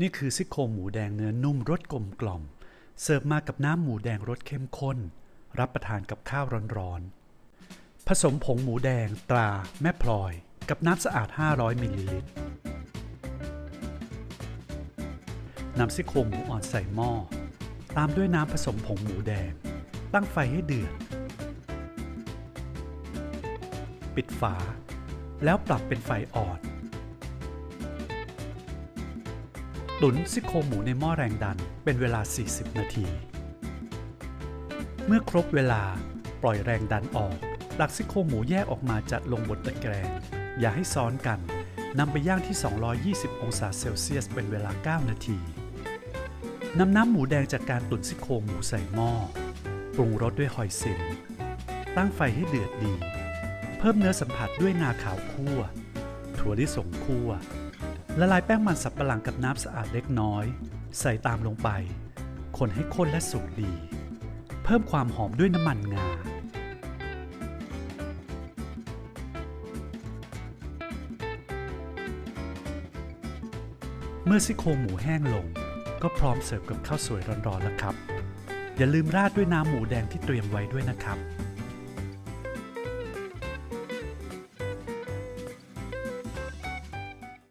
นี่คือซี่โครงหมูแดงเนื้อนุ่มรสกลมกล่อม เสิร์ฟมากับน้ำหมูแดงรสเข้มข้น รับประทานกับข้าวร้อนๆ ผสมผงหมูแดงตราแม่พลอย กับน้ำสะอาด 500 มิลลิลิตรนำซี่โครงหมูอ่อนใส่หม้อ ตามด้วยน้ำผสมผงหมูแดง ตั้งไฟให้เดือด ปิดฝา แล้วปรับเป็นไฟอ่อน ตุ๋นซี่โครงหมูในหม้อแรงดันเป็นเวลา 40 นาที เมื่อครบเวลาปล่อยแรงดันออก หลักซี่โครงหมูแยกออกมาจัดลงบนตะแกรงอย่าให้ซ้อนกันนำไปย่างที่ 220 องศาเซลเซียส เป็นเวลา 9 นาทีนำน้ำหมูแดงจากการตุ๋นซี่โครงหมูใส่หม้อปรุงรสด้วยหอยสินตั้งไฟให้เดือดดี เพิ่มเนื้อสัมผัสด้วยงาขาวคั่ว ถั่วลิสงคั่ว ละลายแป้งมันสับปะหลังกับน้ำสะอาดเล็กน้อย ใส่ตามลงไป คนให้ข้นและสุกดี เพิ่มความหอมด้วยน้ำมันงา เมื่อซี่โครงหมูแห้งลง ก็พร้อมเสิร์ฟกับข้าวสวยร้อนๆแล้วครับ อย่าลืมราดด้วยน้ำหมูแดงที่เตรียมไว้ด้วยนะครับ